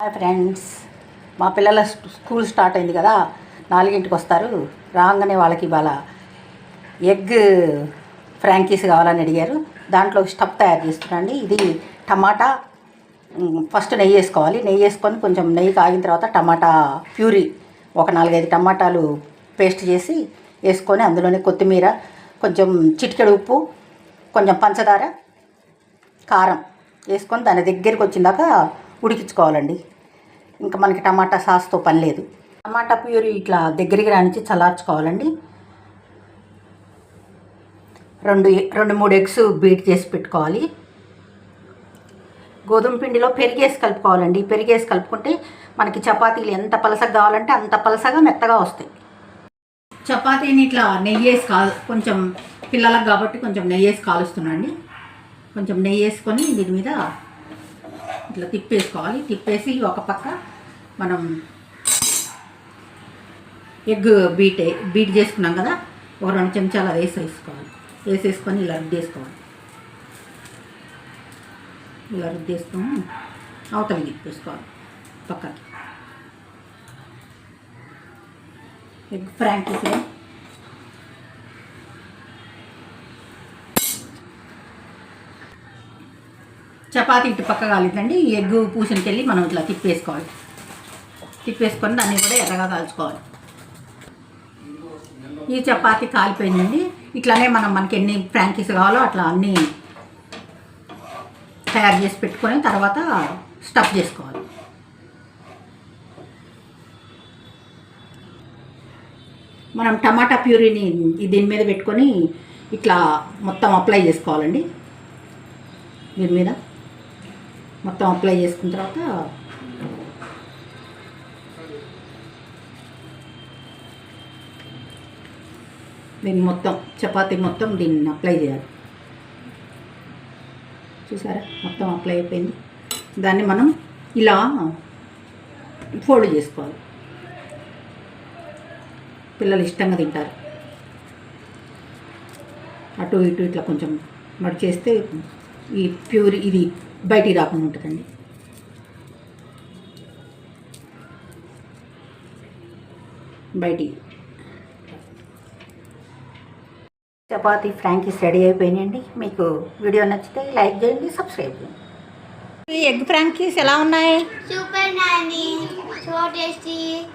Hi friends మా పిల్లల school start అయింది కదా. నాలుగింటికి వస్తారు. రాగానే వాళ్ళకి ఇవాళ ఎగ్ ఫ్రాంకీస్ కావాలని అడిగారు. దాంట్లో స్టఫ్ తయారు చేస్తున్నాండి. ఇది టమాటా ఫస్ట్ నెయ్యి వేసుకోవాలి. నెయ్యి వేసుకొని కొంచెం నెయ్యి కాగిన తర్వాత టమాటా ప్యూరీ ఒక నాలుగైదు టమాటాలు పేస్ట్ చేసి వేసుకొని అందులోనే కొత్తిమీర కొంచెం చిటికెడు ఉప్పు కొంచెం పంచదార కారం వేసుకొని దాని దగ్గరికి వచ్చిందాక ఉడికించుకోవాలండి. ఇంకా మనకి టమాటా సాస్తో పని లేదు. టమాటా ప్యూరీ ఇట్లా దగ్గరికి రానిచ్చి చల్లార్చుకోవాలండి. రెండు రెండు మూడు ఎగ్స్ బీట్ చేసి పెట్టుకోవాలి. గోధుమ పిండిలో పెరిగేసి కలుపుకోవాలండి. పెరిగేసి కలుపుకుంటే మనకి చపాతీలు ఎంత పలసగా కావాలంటే అంత పలసగా మెత్తగా వస్తాయి. చపాతీని ఇట్లా నెయ్యి వేసి కాల్ కొంచెం పిల్లలకు కాబట్టి కొంచెం నెయ్యి వేసి కాలుస్తున్నాండి. కొంచెం నెయ్యి వేసుకొని దీని మీద ఇట్లా తిప్పేసుకోవాలి. తిప్పేసి ఒక పక్క మనం ఎగ్ బీట్ బీట్ చేసుకున్నాం కదా ఒక రెండు చెంచాలు అది వేసి వేసుకోవాలి వేసేసుకొని ఇలా రుద్దేసుకోవాలి. ఇలా రుద్దేసుకొని అవతలకి తిప్పేసుకోవాలి పక్కకి. ఎగ్ ఫ్రాంకీస్ చపాతి ఇటు పక్క కాలిద్దండి. ఈ ఎగ్ పూసనికి వెళ్ళి మనం ఇట్లా తిప్పేసుకోవాలి. తిప్పేసుకొని దాన్ని కూడా ఎర్రగా కాల్చుకోవాలి. ఈ చపాతి కాలిపోయిందండి. ఇట్లానే మనం మనకి ఎన్ని ఫ్రాంకీస్ కావాలో అట్లా అన్నీ తయారు చేసి పెట్టుకొని తర్వాత స్టఫ్ చేసుకోవాలి. మనం టమాటా ప్యూరీని దీని మీద పెట్టుకొని ఇట్లా మొత్తం అప్లై చేసుకోవాలండి. దీని మీద. మొత్తం అప్లై చేసుకున్న తర్వాత దీన్ని మొత్తం చపాతీ మొత్తం దీన్ని అప్లై చేయాలి. చూసారా? మొత్తం అప్లై అయిపోయింది. దాన్ని మనం ఇలా ఫోల్డ్ చేసుకోవాలి. పిల్లలు ఇష్టంగా తింటారు. అటు ఇటు ఇట్లా కొంచెం మడిచేస్తే ఈ ప్యూర్ ఇది బయటికి రాకుండా ఉంటుందండి. బయటికి. చపాతీ ఫ్రాంకీస్ రెడీ అయిపోయినాయండి. మీకు వీడియో నచ్చితే లైక్ చేయండి సబ్స్క్రైబ్ చేయండి. ఈ ఎగ్ ఫ్రాంకీస్ ఎలా ఉన్నాయి? so tasty.